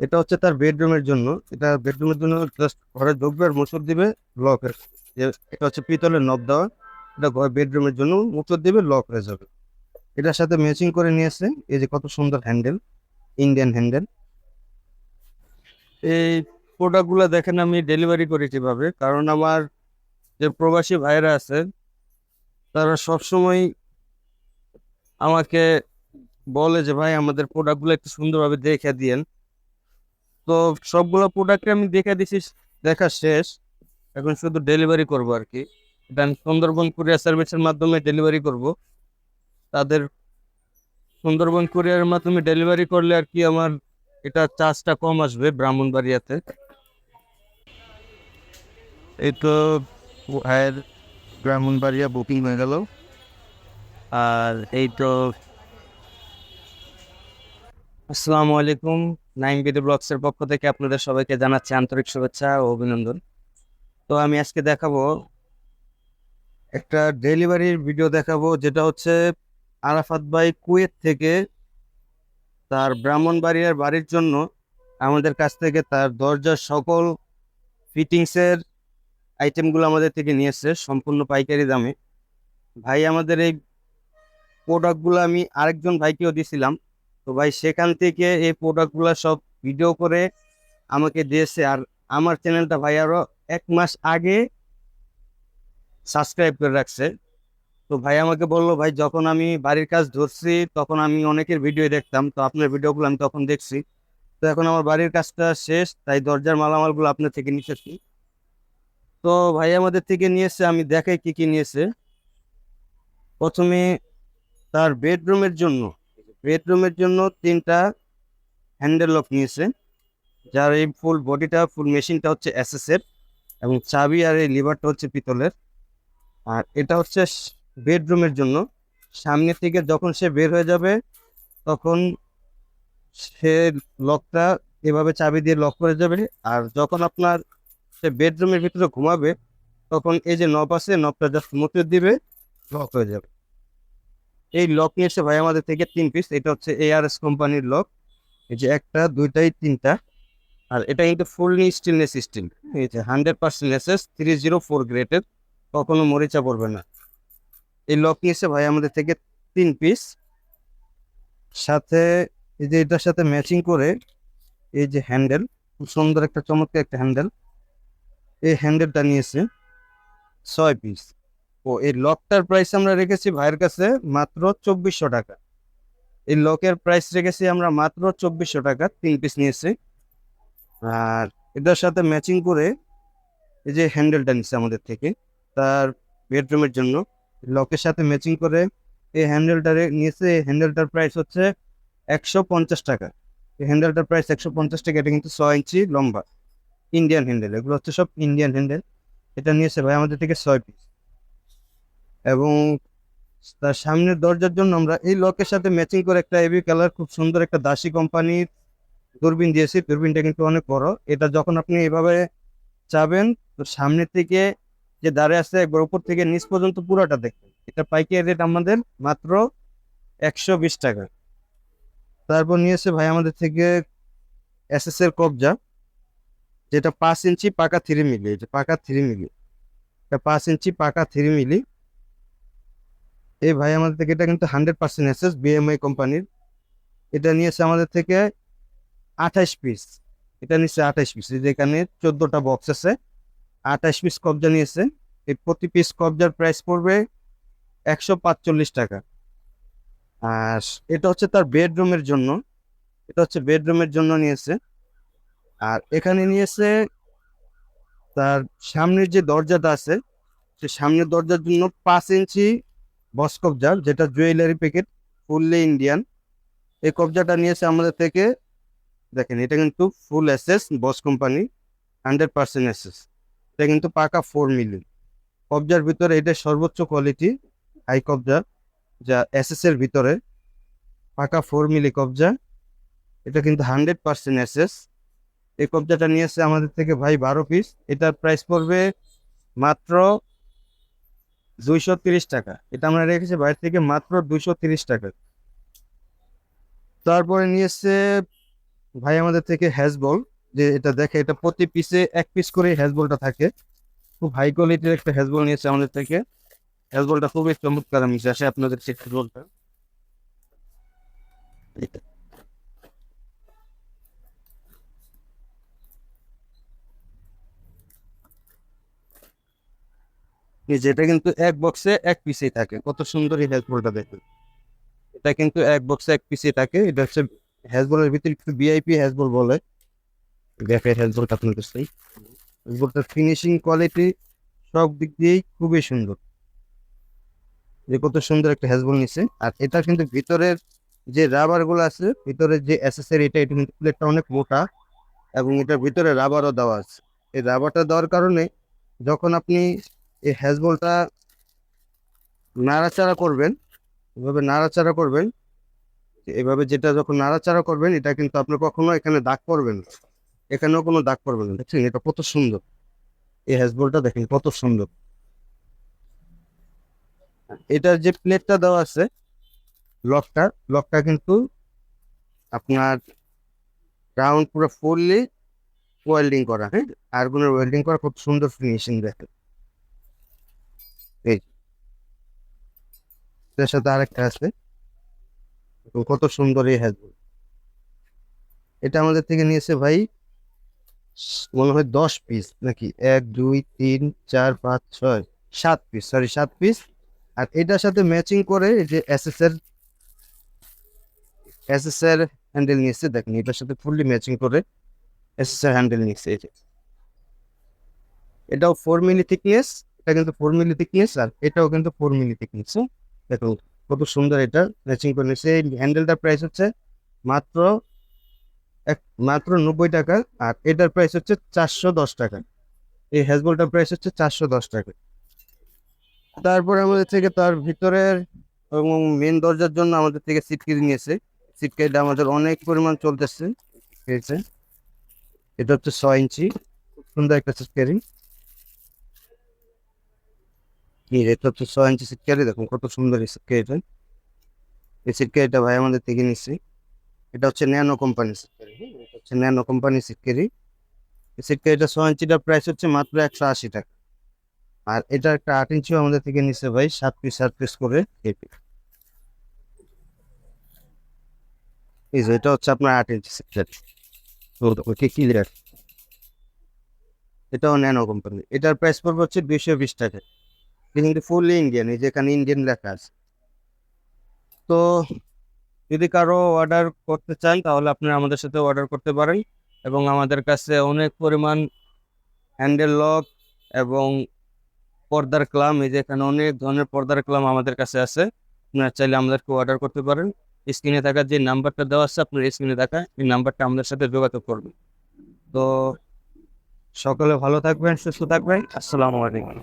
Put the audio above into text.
এটা হচ্ছে তার বেডরুমের জন্য। এটা বেডরুমের জন্য জাস্ট ঘরে ঢুকবে আর মোচড় দিবে লক এটা হচ্ছে পিতলের নব দেওয়া। এটা ঘর বেডরুমের জন্য মোচড় দিবে লক হয়ে যাবে। এটার সাথে ম্যাচিং করে নিয়েছে। এই যে কত সুন্দর হ্যান্ডেল ইন্ডিয়ান হ্যান্ডেল এই প্রোডাক্টগুলো দেখেন আমি ডেলিভারি করি কীভাবে। কারণ আমার যে প্রবাসী ভাইরা আছে, তারা সবসময় আমাকে বলে যে, ভাই, আমাদের প্রোডাক্টগুলো একটু সুন্দরভাবে দেখে দিয়েন। তো সবগুলো প্রোডাক্টে আমি দেখে দিছি, দেখা শেষ। এখন শুধু ডেলিভারি করব আর কি। এটা আমি সুন্দরবন কুরিয়ার সার্ভিসের মাধ্যমে ডেলিভারি করব। তাদের সুন্দরবন কুরিয়ারের মাধ্যমে ডেলিভারি করলে আর কি আমার এটা চার্জটা কম আসবে ব্রাহ্মণবাড়িয়াতে। এই তো ভাইয়ের ব্রাহ্মণবাড়িয়া বুকিং হয়ে গেল। আর এই তো আসসালামু আলাইকুম। নাইন বিডি ব্লগসের পক্ষ থেকে আপনাদের সবাইকে জানাচ্ছি আন্তরিক শুভেচ্ছা ও অভিনন্দন। তো আমি আজকে দেখাবো একটা ডেলিভারির ভিডিও দেখাবো, যেটা হচ্ছে আরাফাত ভাই কুয়েত থেকে তার ব্রাহ্মণবাড়িয়ার বাড়ির জন্য আমাদের কাছ থেকে তার দরজার সকল ফিটিংসের আইটেমগুলো আমাদের থেকে নিয়েছে সম্পূর্ণ পাইকারি দামে। ভাই, আমাদের এই প্রোডাক্টগুলো আমি আরেকজন ভাইকেও দিয়েছিলাম তো ভাই সেখান থেকে এই প্রোডাক্টগুলো সব ভিডিও করে আমাকে দিয়েছে। আর আমার চ্যানেলটা ভাই আরও এক মাস আগে সাবস্ক্রাইব করে রাখছে। তো ভাই আমাকে বলল, ভাই, যখন আমি বাড়ির কাজ ধরছি, তখন আমি অনেকের ভিডিও দেখতাম, তো আপনার ভিডিওগুলো আমি তখন দেখছি। তো এখন আমার বাড়ির কাজটা শেষ, তাই দরজার মালামালগুলো আপনার থেকে নিতেছি। তো ভাই আমাদের থেকে নিয়েছে, আমি দেখাই কি কি নিয়েছে। প্রথমে তার বেডরুমের জন্য বেডরুমের জন্য তিনটা হ্যান্ডেল লক নিয়েছে, যার এই ফুল বডিটা ফুল মেশিনটা হচ্ছে এর এবং চাবি আর এই লিভারটা হচ্ছে পিতলের। আর এটা হচ্ছে বেডরুমের জন্য। সামনে থেকে যখন সে বের হয়ে যাবে, তখন সে লকটা এভাবে চাবি দিয়ে লক করে যাবে। আর যখন আপনার সে বেডরুমের ভিতরে ঘুমাবে, তখন এই যে নব আছে নবটা জাস্ট মুতে দিবে লক হয়ে যাবে। এই লক নিয়েছে ভাই আমাদের থেকে তিন পিস এটা হচ্ছে এআরএস কোম্পানির লক এই যে একটা, দুইটাই তিনটা। আর এটা কিন্তু ফুললি স্টিলনেস স্টিল এই যে hundred percent SS three zero four গ্রেডের কখনো মরিচা পড়বে না। এই লক নিয়েছে ভাই আমাদের থেকে তিন পিস সাথে এই যে এটার সাথে ম্যাচিং করে এই যে হ্যান্ডেল খুব সুন্দর একটা চমৎকার একটা হ্যান্ডেল এই হ্যান্ডেলটা নিয়েছে ছয় পিস ও এই লকটার প্রাইস আমরা রেখেছি ভাইয়ের কাছে মাত্র চব্বিশশো টাকা। এই লকের প্রাইস রেখেছি আমরা মাত্র চব্বিশশো টাকা, তিন পিস নিয়েছি। আর এটার সাথে ম্যাচিং করে এই যে হ্যান্ডেলটা নিচ্ছে আমাদের থেকে, তার বেডরুমের জন্য। লকের সাথে ম্যাচিং করে এই হ্যান্ডেলটা নিয়েছে, এই হ্যান্ডেলটার প্রাইস হচ্ছে একশো পঞ্চাশ টাকা। এই হ্যান্ডেলটার প্রাইস একশো পঞ্চাশ টাকা, এটা কিন্তু ছয় ইঞ্চি লম্বা। ইন্ডিয়ান হ্যান্ডেল এগুলো হচ্ছে সব ইন্ডিয়ান হ্যান্ডেল এটা নিয়েছে ভাই আমাদের থেকে ছয় পিস এবং তার সামনের দরজার জন্য আমরা এই লকের সাথে ম্যাচিং করে একটা এবি কালার খুব সুন্দর একটা দাসী কোম্পানির দূরবীন দিয়েছি। দূরবীনটা কিন্তু অনেক বড়। এটা যখন আপনি এভাবে চাবেন, তো সামনে থেকে যে দাঁড়িয়ে আছে একবার উপর থেকে নিচ পর্যন্ত পুরোটা দেখবেন। এটা পাইকারি রেট আমাদের মাত্র একশো বিশ টাকা। তারপর নিয়েছে ভাই আমাদের থেকে এসএস এর কবজা, যেটা পাঁচ ইঞ্চি পাকা থ্রি মিলি পাকা থ্রি মিলি এটা পাঁচ ইঞ্চি পাকা থ্রি মিলি এই ভাই আমাদের থেকে এটা কিন্তু হান্ড্রেড পার্সেন্ট এসএস বিএমআই কোম্পানির। এটা নিয়েছে আমাদের থেকে আঠাশ পিস এটা নিচ্ছে আঠাশ পিস যেখানে চোদ্দটা বক্স আছে। আঠাশ পিস কবজা নিয়েছে। এই প্রতি পিস কবজার প্রাইস পড়বে একশো পাঁচচল্লিশ টাকা। আর এটা হচ্ছে তার বেডরুমের জন্য। এটা হচ্ছে বেডরুমের জন্য নিয়েছে। আর এখানে নিয়েছে তার সামনের যে দরজাটা আছে, সে সামনের দরজার জন্য পাঁচ ইঞ্চি বস কবজা যেটা জুয়েলারি প্যাকেট ফুললি ইন্ডিয়ান এই কবজাটা নিয়েছে আমাদের থেকে, দেখেন, এটা কিন্তু full SS boss company hundred percent SS এটা কিন্তু পাকা ফোর মিলি কবজার ভিতরে এটা সর্বোচ্চ কোয়ালিটি হাই কবজা, যা এসএস এর ভিতরে। পাকা ফোর মিলি কবজা, এটা কিন্তু হান্ড্রেড পার্সেন্ট এসএস এই কবজাটা নিয়েছে আমাদের থেকে ভাই বারো পিস এটার প্রাইস পড়বে মাত্র দুইশো তিরিশ টাকা। এটা আমরা রেখেছি বাইরে থেকে মাত্র দুইশো তিরিশ টাকা। তারপরে নিয়েছে ভাই আমাদের থেকে হ্যাজবল যে এটা দেখে, এটা প্রতি পিসে এক পিস করে হ্যাজবলটা থাকে। খুব হাই কোয়ালিটির একটা হ্যাজবল নিয়েছে আমাদের থেকে। হ্যাজবলটা খুবই চমৎকার আমি আসে আপনাদের সেই হ্যাজবলটা যেটা কিন্তু এক বক্সে এক পিসেই থাকে। কত সুন্দর এই হ্যাজবলটা দেখুন। এটা কিন্তু এক বক্সে এক পিসে থাকে। এটা হচ্ছে হ্যাজবলের ভিতরে একটু ভিআইপি হ্যাজবল বলে। দেখে হ্যাজবলটা আপনার কাছে হ্যাজবলটার ফিনিশিং কোয়ালিটি সব দিক দিয়েই খুবই সুন্দর। যে কত সুন্দর একটা হ্যাজবল নিছে। আর এটা কিন্তু ভিতরের যে রাবারগুলো আছে, ভিতরের যে অ্যাসেসরি এটা এটা কিন্তু প্লেটটা অনেক মোটা এবং এটার ভিতরে রাবারও দেওয়া আছে। এই রাবারটা দেওয়ার কারণে যখন আপনি এই হ্যাজবলটা নাড়াচাড়া করবেন, এভাবে নাড়াচাড়া করবেন। এভাবে যেটা যখন নাড়াচাড়া করবেন, এটা কিন্তু আপনি কখনো এখানে দাগ করবেন না। এখানেও কোনো দাগ করবেন না। দেখছেন, এটা কত সুন্দর। এই হ্যাজবলটা দেখেন, কত সুন্দর। এটার যে প্লেটটা দেওয়া আছে, লকটা লকটা কিন্তু আপনার রাউন্ড পুরো ফুললি ওয়েল্ডিং করা হ্যাঁ? আর্গুনের ওয়েল্ডিং করা খুব সুন্দর ফিনিশিং দেখে এই এটার সাথে আরেকটা আছে। কত সুন্দর এই হ্যাজবল এটা আমাদের থেকে নিয়েছে ভাই, মনে হয় দশ পিস নাকি? এক, দুই, তিন, চার, পাঁচ, ছয়, সাত পিস সরি সাত পিস আর এটার সাথে ম্যাচিং করে যে এসএস এর এসএস এর হ্যান্ডেল নিয়েছে, দেখেন এটার সাথে ফুললি ম্যাচিং করে এসএস এর হ্যান্ডেল নিয়েছে এটাও ফোর মিলি থিকনেস এটা কিন্তু ফোর মিলি থিকনেস আর এটাও কিন্তু ফোর মিলি থিকনেস দেখুন কত সুন্দর এটা ম্যাচিং করে নিয়েছে এই হ্যান্ডেলটার প্রাইস হচ্ছে মাত্র এক, মাত্র নব্বই টাকা আর এটার প্রাইস হচ্ছে চারশো দশ টাকা। এই হ্যাজবলটার প্রাইস হচ্ছে চারশো দশ টাকা। তারপরে আমাদের থেকে তার ভিতরের এবং মেন দরজার জন্য আমাদের থেকে সিট কেজি নিয়েছে। সিট কেজিটা আমাদের অনেক পরিমাণ চলতেছে, ঠিক আছে? এটা হচ্ছে ছয় ইঞ্চি, সুন্দর একটা সিট ক্যারি এটা হচ্ছে ছয় ইঞ্চি সিট ক্যারি দেখুন কত সুন্দর এই সিট ক্যারিটা এই সিট ক্যারিটা ভাই আমাদের থেকে নিচ্ছে। এটা হচ্ছে ন্যানো কোম্পানি সিট ক্যারি এটা হচ্ছে ন্যানো কোম্পানি সিট ক্যারি এই সিট ক্যারিটা ছয় ইঞ্চিটার প্রাইস হচ্ছে মাত্র একশো আশি টাকা। আর এটা একটা আট ইঞ্চিও আমাদের থেকে নিচ্ছে ভাই, সাত পিস সাত পিস করে কেপি এই যে এটা হচ্ছে আপনার আট ইঞ্চি সেট ক্লিয়ার এটাও ন্যানো কোম্পানি এটার প্রাইস পড়বে হচ্ছে দুইশো বিশ টাকা। এটা কিন্তু ফুললি ইন্ডিয়ান এই যেখানে ইন্ডিয়ান লেখা আছে। তো যদি কারও অর্ডার করতে চান, তাহলে আপনারা আমাদের সাথে অর্ডার করতে পারেন এবং আমাদের কাছে অনেক পরিমাণ হ্যান্ডেল লক এবং পর্দার ক্লাম, এই যে এখানে অনেক ধরনের পর্দার ক্লাম আমাদের কাছে আছে। আপনারা চাইলে আমাদেরকে অর্ডার করতে পারেন। স্ক্রিনে থাকা যে নাম্বারটা দেওয়া আছে, আপনার স্ক্রিনে থাকা, এই নাম্বারটা আমাদের সাথে যোগাযোগ করবেন। তো সকলে ভালো থাকবেন, সুস্থ থাকবেন। আসসালামু আলাইকুম।